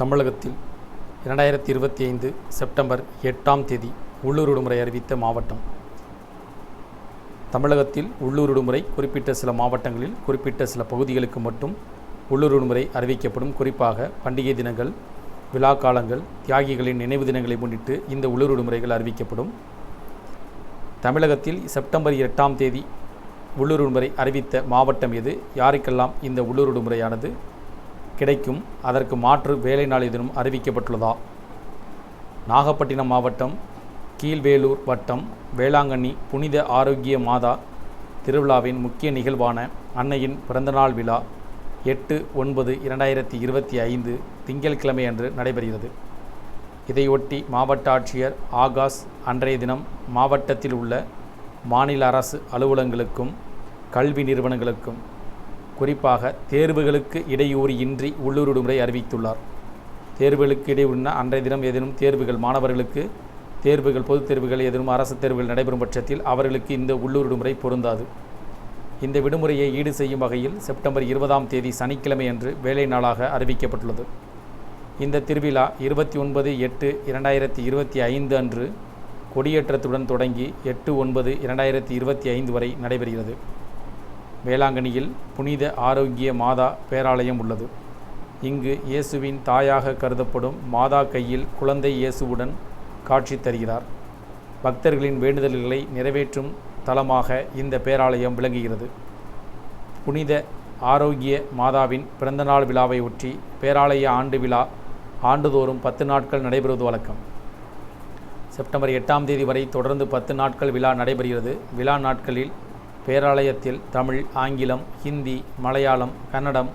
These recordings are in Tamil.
தமிழகத்தில் இரண்டாயிரத்தி இருபத்தி ஐந்து செப்டம்பர் எட்டாம் தேதி உள்ளூர் விடுமுறை அறிவித்த மாவட்டம். தமிழகத்தில் உள்ளூர் விடுமுறை குறிப்பிட்ட சில மாவட்டங்களில் குறிப்பிட்ட சில பகுதிகளுக்கு மட்டும் உள்ளூர் விடுமுறை அறிவிக்கப்படும். குறிப்பாக பண்டிகை தினங்கள் விழா காலங்கள் தியாகிகளின் நினைவு தினங்களை முன்னிட்டு இந்த உள்ளூர் விடுமுறைகள் அறிவிக்கப்படும். தமிழகத்தில் செப்டம்பர் எட்டாம் தேதி உள்ளூர் விடுமுறை அறிவித்த மாவட்டம் எது? யாருக்கெல்லாம் இந்த உள்ளூர் விடுமுறையானது? கிடைக்கும். அதற்கு மாற்று வேலை நாள் எதுவும் அறிவிக்கப்பட்டுள்ளதா? நாகப்பட்டினம் மாவட்டம் கீழ்வேலூர் வட்டம் வேளாங்கண்ணி புனித ஆரோக்கிய மாதா திருவிழாவின் முக்கிய நிகழ்வான அன்னையின் பிறந்தநாள் விழா எட்டு ஒன்பது இரண்டாயிரத்தி இருபத்தி ஐந்து திங்கட்கிழமை அன்று நடைபெறுகிறது. இதையொட்டி மாவட்ட ஆட்சியர் ஆகாஷ் அன்றைய தினம் மாவட்டத்தில் உள்ள மாநில அரசு அலுவலகங்களுக்கும் கல்வி நிறுவனங்களுக்கும் குறிப்பாக தேர்வுகளுக்கு இடையூறு இன்றி உள்ளூர் விடுமுறை அறிவித்துள்ளார். தேர்வுகளுக்கு இடையூறுனா அன்றைய தினம் ஏதேனும் தேர்வுகள் மாணவர்களுக்கு தேர்வுகள் பொதுத் தேர்வுகள் ஏதேனும் அரசு தேர்வுகள் நடைபெறும் பட்சத்தில் அவர்களுக்கு இந்த உள்ளூர் விடுமுறை பொருந்தாது. இந்த விடுமுறையை ஈடு செய்யும் வகையில் செப்டம்பர் இருபதாம் தேதி சனிக்கிழமை அன்று வேலை நாளாக அறிவிக்கப்பட்டுள்ளது. இந்த திருவிழா இருபத்தி ஒன்பது எட்டு இரண்டாயிரத்தி இருபத்தி ஐந்து அன்று கொடியேற்றத்துடன் தொடங்கி எட்டு ஒன்பது இரண்டாயிரத்தி இருபத்தி ஐந்து வரை நடைபெறுகிறது. வேளாங்கண்ணியில் புனித ஆரோக்கிய மாதா பேராலயம் உள்ளது. இங்கு இயேசுவின் தாயாக கருதப்படும் மாதா கையில் குழந்தை இயேசுவுடன் காட்சி தருகிறார். பக்தர்களின் வேண்டுதல்களை நிறைவேற்றும் தலமாக இந்த பேராலயம் விளங்குகிறது. புனித ஆரோக்கிய மாதாவின் பிறந்தநாள் விழாவை ஒட்டி பேராலய ஆண்டு விழா ஆண்டுதோறும் பத்து நாட்கள் நடைபெறுவது வழக்கம். செப்டம்பர் எட்டாம் தேதி வரை தொடர்ந்து பத்து நாட்கள் விழா நடைபெறுகிறது. விழா நாட்களில் பேராலயத்தில் தமிழ் ஆங்கிலம் ஹிந்தி மலையாளம் கன்னடம்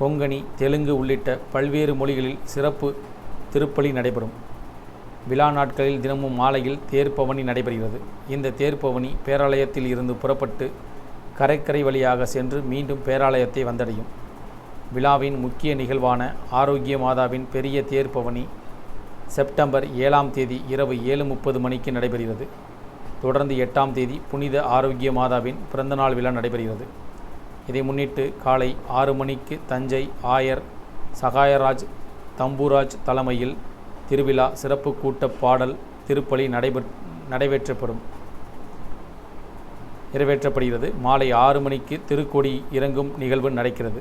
கொங்கணி தெலுங்கு உள்ளிட்ட பல்வேறு மொழிகளில் சிறப்பு திருப்பலி நடைபெறும். விழா நாட்களில் தினமும் மாலையில் தேர்ப்பவனி நடைபெறுகிறது. இந்த தேர்ப்பவனி பேராலயத்தில் இருந்து புறப்பட்டு கரைக்கரை வழியாக சென்று மீண்டும் பேராலயத்தை வந்தடையும். விழாவின் முக்கிய நிகழ்வான ஆரோக்கிய மாதாவின் பெரிய தேர்ப்பவனி செப்டம்பர் ஏழாம் தேதி இரவு ஏழு முப்பது மணிக்கு நடைபெறுகிறது. தொடர்ந்து எட்டாம் தேதி புனித ஆரோக்கிய மாதாவின் பிறந்தநாள் விழா நடைபெறுகிறது. இதை முன்னிட்டு காலை ஆறு மணிக்கு தஞ்சை ஆயர் சகாயராஜ் தம்பூராஜ் தலைமையில் திருவிழா சிறப்பு கூட்ட பாடல் திருப்பலி நடைபெற் நடைபெற்றப்படும். நிறைவேற்றப்படுகிறது. மாலை ஆறு மணிக்கு திருக்கொடி இறங்கும் நிகழ்வு நடக்கிறது.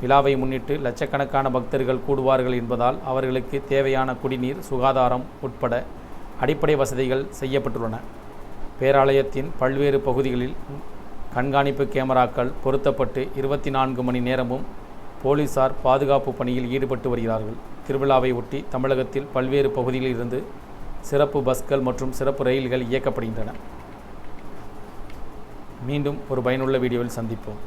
விழாவை முன்னிட்டு லட்சக்கணக்கான பக்தர்கள் கூடுவார்கள் என்பதால் அவர்களுக்கு தேவையான குடிநீர் சுகாதாரம் உட்பட அடிப்படை வசதிகள் செய்யப்பட்டுள்ளன. பேராலயத்தின் பல்வேறு பகுதிகளில் கண்காணிப்பு கேமராக்கள் பொருத்தப்பட்டு இருபத்தி நான்கு மணி நேரமும் போலீசார் பாதுகாப்பு பணியில் ஈடுபட்டு வருகிறார்கள். திருவிழாவை ஒட்டி தமிழகத்தில் பல்வேறு பகுதிகளில் இருந்து சிறப்பு பஸ்கள் மற்றும் சிறப்பு ரயில்கள் இயக்கப்படுகின்றன. மீண்டும் ஒரு பயனுள்ள வீடியோவில் சந்திப்போம்.